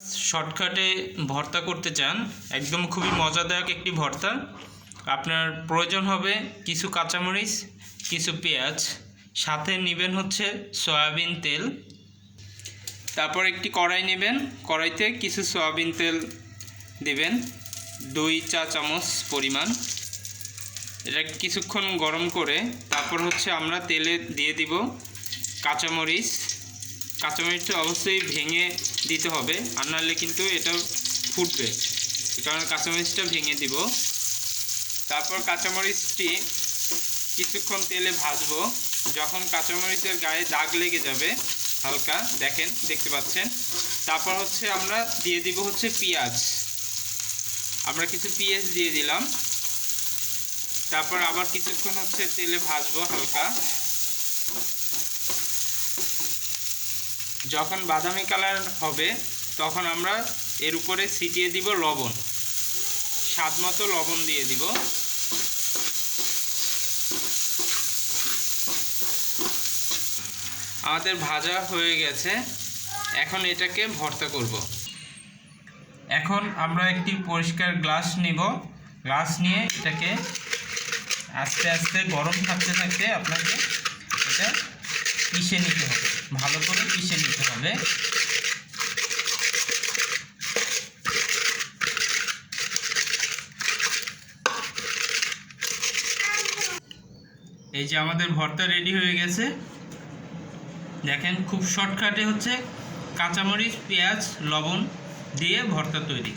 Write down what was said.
শর্টকাটে ভর্তা করতে চান, একদম খুবই মজাদায়ক একটি ভর্তা। আপনার প্রয়োজন হবে কিছু কাঁচামরিচ, কিছু পেঁয়াজ, সাথে নেবেন হচ্ছে সয়াবিন তেল। তারপর একটি কড়াই নেবেন, কড়াইতে কিছু সয়াবিন তেল দেবেন, দুই চা চামচ পরিমাণ। এটা কিছুক্ষণ গরম করে তারপর হচ্ছে আমরা তেলে দিয়ে দিব কাঁচামরিচ কাঁচামরিচটা অবশ্যই ভেঙে দিতে হবে, আর নাহলে কিন্তু এটা ফুটবে। কারণে কাঁচামরিচটা ভেঙে দিব। তারপর কাঁচামরিচটি কিছুক্ষণ তেলে ভাজবো। যখন কাঁচামরিচের গায়ে দাগ লেগে যাবে, হালকা, দেখেন, দেখতে পাচ্ছেন। তারপর হচ্ছে আমরা দিয়ে দিব হচ্ছে পেঁয়াজ। আমরা কিছু পেঁয়াজ দিয়ে দিলাম। তারপর আবার কিছুক্ষণ হচ্ছে তেলে ভাজবো হালকা। যখন বাদামি কালার হবে, তখন আমরা এর উপরে ছিটিয়ে দিব লবণ। স্বাদ মতো লবণ দিয়ে দিব। আমাদের ভাজা হয়ে গেছে। এখন এটাকে ভর্তা করব। এখন আমরা একটি পরিষ্কার গ্লাস নিব। গ্লাস নিয়ে এটাকে আস্তে আস্তে গরম থাকতে থাকতে আপনাকে এটা পিষে নিতে হবে। ভালো করে পিষে নিতে হবে। এই যে আমাদের ভর্তা রেডি হয়ে গেছে। দেখেন খুব শর্টকাটে হচ্ছে কাঁচামরিচ, পেঁয়াজ, লবণ দিয়ে ভর্তা তৈরি।